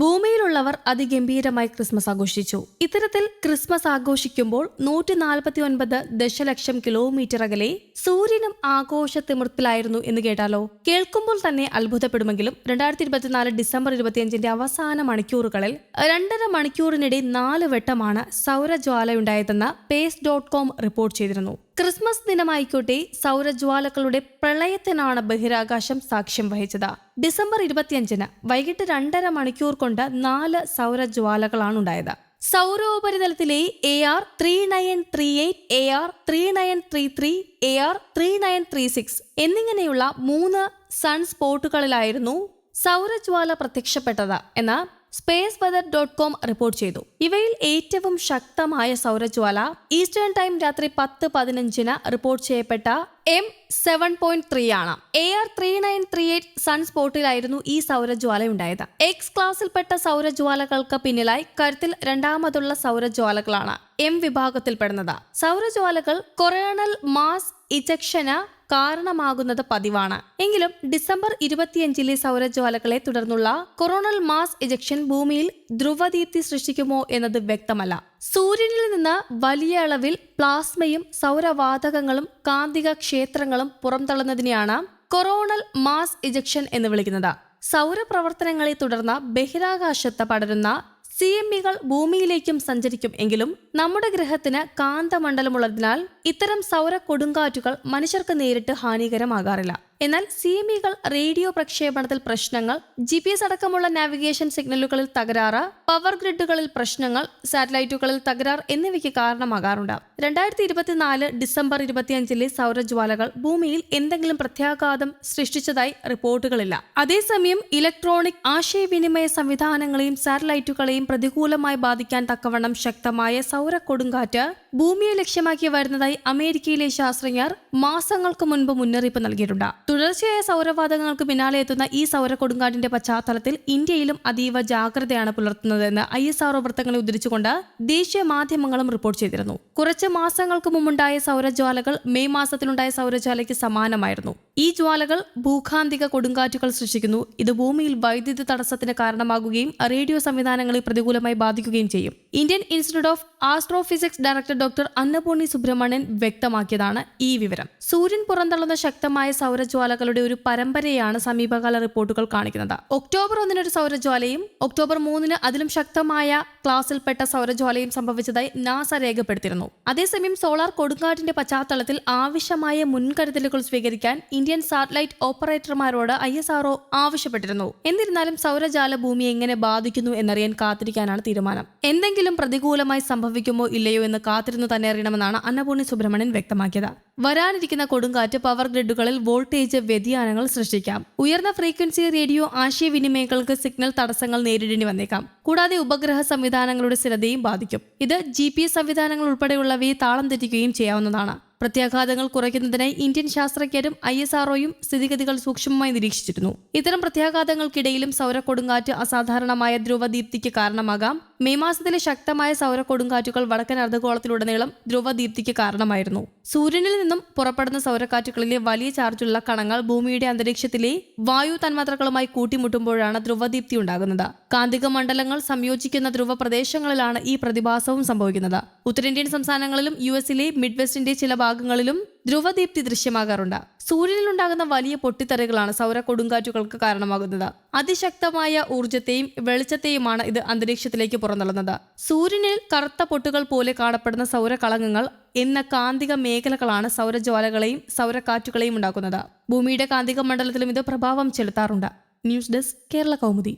ഭൂമിയിലുള്ളവർ അതിഗംഭീരമായി Christmas ആഘോഷിച്ചു. ഇത്തരത്തിൽ Christmas ആഘോഷിക്കുമ്പോൾ നൂറ്റി നാൽപ്പത്തി ഒൻപത് ദശലക്ഷം കിലോമീറ്റർ അകലെ സൂര്യനും ആഘോഷ തിമിർപ്പിലായിരുന്നു എന്ന് കേട്ടാലോ? കേൾക്കുമ്പോൾ തന്നെ അത്ഭുതപ്പെടുമെങ്കിലും രണ്ടായിരത്തി ഇരുപത്തിനാല് ഡിസംബർ ഇരുപത്തിയഞ്ചിന്റെ അവസാന മണിക്കൂറുകളിൽ രണ്ടര മണിക്കൂറിനിടെ നാല് വട്ടമാണ് സൗരജ്വാലയുണ്ടായതെന്ന് പേസ് ഡോട്ട് കോം റിപ്പോർട്ട് ചെയ്തിരുന്നു. ക്രിസ്മസ് ദിനമായിക്കോട്ടെ സൗരജ്വാലകളുടെ പ്രളയത്തിനാണ് ബഹിരാകാശം സാക്ഷ്യം വഹിച്ചത്. ഡിസംബർ ഇരുപത്തിയഞ്ചിന് വൈകിട്ട് രണ്ടര മണിക്കൂർ കൊണ്ട് നാല് സൗരജ്വാലകളാണ് ഉണ്ടായത്. സൗരോപരിതലത്തിലെ A R three nine three eight A R three nine three three A R three nine three six എന്നിങ്ങനെയുള്ള മൂന്ന് സൺ സ്പോട്ടുകളിലായിരുന്നു സൗരജ്വാല പ്രത്യക്ഷപ്പെട്ടത്. എന്ന് space weather dot com report ചെയ്തു. ഇവയിൽ ഏറ്റവും ശക്തമായ സൗരജ്വാല ഈസ്റ്റേൺ ടൈം രാത്രി പത്ത് പതിനഞ്ചിന് റിപ്പോർട്ട് ചെയ്യപ്പെട്ട എം സെവൻ പോയിന്റ് ത്രീ ആണ്. A R three nine three eight സൺസ്പോട്ടിലായിരുന്നു ഈ സൗരജ്വാല ഉണ്ടായത് എക്സ് ക്ലാസ്സിൽപ്പെട്ട സൗരജ്വാലകൾക്ക് പിന്നിലായി കരുത്തിൽ രണ്ടാമതുള്ള സൗരജ്വാലകളാണ് എം വിഭാഗത്തിൽപ്പെടുന്നത്. സൗരജ്വാലകൾ കൊറേണൽ മാസ് ഇജക്ഷന് കാരണമാകുന്നത് പതിവാണ്. എങ്കിലും ഡിസംബർ ഇരുപത്തിയഞ്ചിലെ സൗരജ്വാലകളെ തുടർന്നുള്ള കൊറോണൽ മാസ് ഇജക്ഷൻ ഭൂമിയിൽ ധ്രുവദീപ്തി സൃഷ്ടിക്കുമോ എന്നത് വ്യക്തമല്ല. സൂര്യനിൽ നിന്ന് വലിയ അളവിൽ പ്ലാസ്മയും സൗരവാതകങ്ങളും കാന്തിക ക്ഷേത്രങ്ങളും പുറംതള്ളുന്നതിനെയാണ് കൊറോണൽ മാസ് ഇജക്ഷൻ എന്ന് വിളിക്കുന്നത്. സൗരപ്രവർത്തനങ്ങളെ തുടർന്ന് ബഹിരാകാശത്ത് പടരുന്ന സി എം ഇകൾ ഭൂമിയിലേക്കും സഞ്ചരിക്കും എങ്കിലും നമ്മുടെ ഗ്രഹത്തിന് കാന്തമണ്ഡലമുള്ളതിനാൽ ഇത്തരം സൗര കൊടുങ്കാറ്റുകൾ മനുഷ്യർക്ക് നേരിട്ട് ഹാനികരമാകാറില്ല. എന്നാൽ സി എം ഇകൾ റേഡിയോ പ്രക്ഷേപണത്തിൽ പ്രശ്നങ്ങൾ ജി പി എസ് അടക്കമുള്ള നാവിഗേഷൻ സിഗ്നലുകളിൽ തകരാറ് പവർ ഗ്രിഡുകളിൽ പ്രശ്നങ്ങൾ സാറ്റലൈറ്റുകളിൽ തകരാർ എന്നിവയ്ക്ക് കാരണമാകാറുണ്ട്. രണ്ടായിരത്തി ഇരുപത്തിനാല് ഡിസംബർ ഇരുപത്തിയഞ്ചിലെ സൗരജ്വാലകൾ ഭൂമിയിൽ എന്തെങ്കിലും പ്രത്യാഘാതം സൃഷ്ടിച്ചതായി റിപ്പോർട്ടുകളില്ല. അതേസമയം ഇലക്ട്രോണിക് ആശയവിനിമയ സംവിധാനങ്ങളെയും സാറ്റലൈറ്റുകളെയും പ്രതികൂലമായി ബാധിക്കാൻ തക്കവണ്ണം ശക്തമായ സൗര കൊടുങ്കാറ്റ് ഭൂമിയെ ലക്ഷ്യമാക്കി വരുന്നതായി അമേരിക്കയിലെ ശാസ്ത്രജ്ഞർ മാസങ്ങൾക്ക് മുൻപ് മുന്നറിയിപ്പ് നൽകിയിട്ടുണ്ട്. തുടർച്ചയായ സൗരവാതകങ്ങൾക്ക് പിന്നാലെ എത്തുന്ന ഈ സൗര കൊടുങ്കാറ്റിന്റെ പശ്ചാത്തലത്തിൽ ഇന്ത്യയിലും അതീവ ജാഗ്രതയാണ് പുലർത്തുന്നതെന്ന് ഐ എസ് ആർഒ വൃത്തങ്ങളെ ഉദ്ധരിച്ചുകൊണ്ട് ദേശീയ മാധ്യമങ്ങളും റിപ്പോർട്ട് ചെയ്തിരുന്നു. കുറച്ച് മാസങ്ങൾക്ക് മുമ്പുണ്ടായ സൗരജ്വാലകൾ മെയ് മാസത്തിലുണ്ടായ സൗരജ്വാലയ്ക്ക് സമാനമായിരുന്നു. ഈ ജ്വാലകൾ ഭൂഖാന്തിക കൊടുങ്കാറ്റുകൾ സൃഷ്ടിക്കുന്നു. ഇത് ഭൂമിയിൽ വൈദ്യുതി തടസ്സത്തിന് കാരണമാകുകയും റേഡിയോ സംവിധാനങ്ങളെ പ്രതികൂലമായി ബാധിക്കുകയും ചെയ്യും. Indian institute of astrophysics director doctor Annapurni Subramanian വ്യക്തമാക്കിയതാണ് ഈ വിവരം. സൂര്യൻ പുറന്തള്ളുന്ന ശക്തമായ സൗരജ്വാലകളുടെ ഒരു പരമ്പരയാണ് സമീപകാല റിപ്പോർട്ടുകൾ കാണിക്കുന്നത്. ഒക്ടോബർ ഒന്നിന് ഒരു സൗരജ്വാലയും ഒക്ടോബർ മൂന്നിന് അതിലും ശക്തമായ ക്ലാസ്സിൽപ്പെട്ട സൗരജ്വാലയും സംഭവിച്ചതായി നാസ രേഖപ്പെടുത്തിയിരുന്നു. അതേസമയം സോളാർ കൊടുങ്കാറ്റിന്റെ പശ്ചാത്തലത്തിൽ ആവശ്യമായ മുൻകരുതലുകൾ സ്വീകരിക്കാൻ ഇന്ത്യൻ സാറ്റലൈറ്റ് ഓപ്പറേറ്റർമാരോട് ഐ എസ് ആർഒ ആവശ്യപ്പെട്ടിരുന്നു. എന്നിരുന്നാലും സൗരജാല ഭൂമി എങ്ങനെ ബാധിക്കുന്നു എന്നറിയാൻ കാത്തിരിക്കാനാണ് തീരുമാനം. എന്തെങ്കിലും പ്രതികൂലമായി സംഭവിക്കുമോ ഇല്ലയോ എന്ന് കാത്തിരുന്നു തന്നെ അറിയണമെന്നാണ് അന്നപൂർണി സുബ്രഹ്മണ്യൻ വ്യക്തമാക്കിയത്. വരാനിരിക്കുന്ന കൊടുങ്കാറ്റ് പവർ ഗ്രിഡുകളിൽ വോൾട്ടേജ് വ്യതിയാനങ്ങൾ സൃഷ്ടിക്കാം. ഉയർന്ന ഫ്രീക്വൻസി റേഡിയോ ആശയവിനിമയങ്ങൾക്ക് സിഗ്നൽ തടസ്സങ്ങൾ നേരിടേണ്ടി വന്നേക്കാം. കൂടാതെ ഉപഗ്രഹ സംവിധാനങ്ങളുടെ സ്ഥിരതയും ബാധിക്കും. ഇത് ജി പി എസ് സംവിധാനങ്ങൾ ഉൾപ്പെടെയുള്ളവയെ താളം തെറ്റിക്കുകയും ചെയ്യാവുന്നതാണ്. പ്രത്യാഘാതങ്ങൾ കുറയ്ക്കുന്നതിനായി ഇന്ത്യൻ ശാസ്ത്രജ്ഞരും ഐ എസ് ആർഒയും സ്ഥിതിഗതികൾ സൂക്ഷ്മമായി നിരീക്ഷിച്ചിരുന്നു. ഇത്തരം പ്രത്യാഘാതങ്ങൾക്കിടയിലും സൗര കൊടുങ്കാറ്റ് അസാധാരണമായ ധ്രുവദീപ്തിക്ക് കാരണമാകാം. മെയ് മാസത്തിലെ ശക്തമായ സൗര കൊടുങ്കാറ്റുകൾ വടക്കൻ അർദ്ധഗോളത്തിലുടനീളം ധ്രുവദീപ്തിക്ക് കാരണമായിരുന്നു. സൂര്യനിൽ നിന്നും പുറപ്പെടുന്ന സൗരക്കാറ്റുകളിലെ വലിയ ചാർജുള്ള കണങ്ങൾ ഭൂമിയുടെ അന്തരീക്ഷത്തിലെ വായു തന്മാത്രകളുമായി കൂട്ടിമുട്ടുമ്പോഴാണ് ധ്രുവദീപ്തി ഉണ്ടാകുന്നത്. കാന്തിക മണ്ഡലങ്ങൾ സംയോജിക്കുന്ന ധ്രുവ പ്രദേശങ്ങളിലാണ് ഈ പ്രതിഭാസവും സംഭവിക്കുന്നത്. ഉത്തരേന്ത്യൻ സംസ്ഥാനങ്ങളിലും യു എസിലെ മിഡ് വെസ്റ്റിന്റെ ചില ഭാഗങ്ങളിലും ധ്രുവദീപ്തി ദൃശ്യമാകാറുണ്ട്. സൂര്യനിലുണ്ടാകുന്ന വലിയ പൊട്ടിത്തെറികളാണ് സൗര കൊടുങ്കാറ്റുകൾക്ക് കാരണമാകുന്നത്. അതിശക്തമായ ഊർജത്തെയും വെളിച്ചത്തെയുമാണ് ഇത് അന്തരീക്ഷത്തിലേക്ക് പുറന്തള്ളുന്നത്. സൂര്യനിൽ കറുത്ത പൊട്ടുകൾ പോലെ കാണപ്പെടുന്ന സൗരകളങ്കങ്ങൾ എന്ന കാന്തിക മേഖലകളാണ് സൗരജ്വാലകളെയും സൗരക്കാറ്റുകളെയും ഉണ്ടാക്കുന്നത്. ഭൂമിയുടെ കാന്തിക മണ്ഡലത്തിലും ഇത് പ്രഭാവം ചെലുത്താറുണ്ട്. News desk Kerala Kaumudi.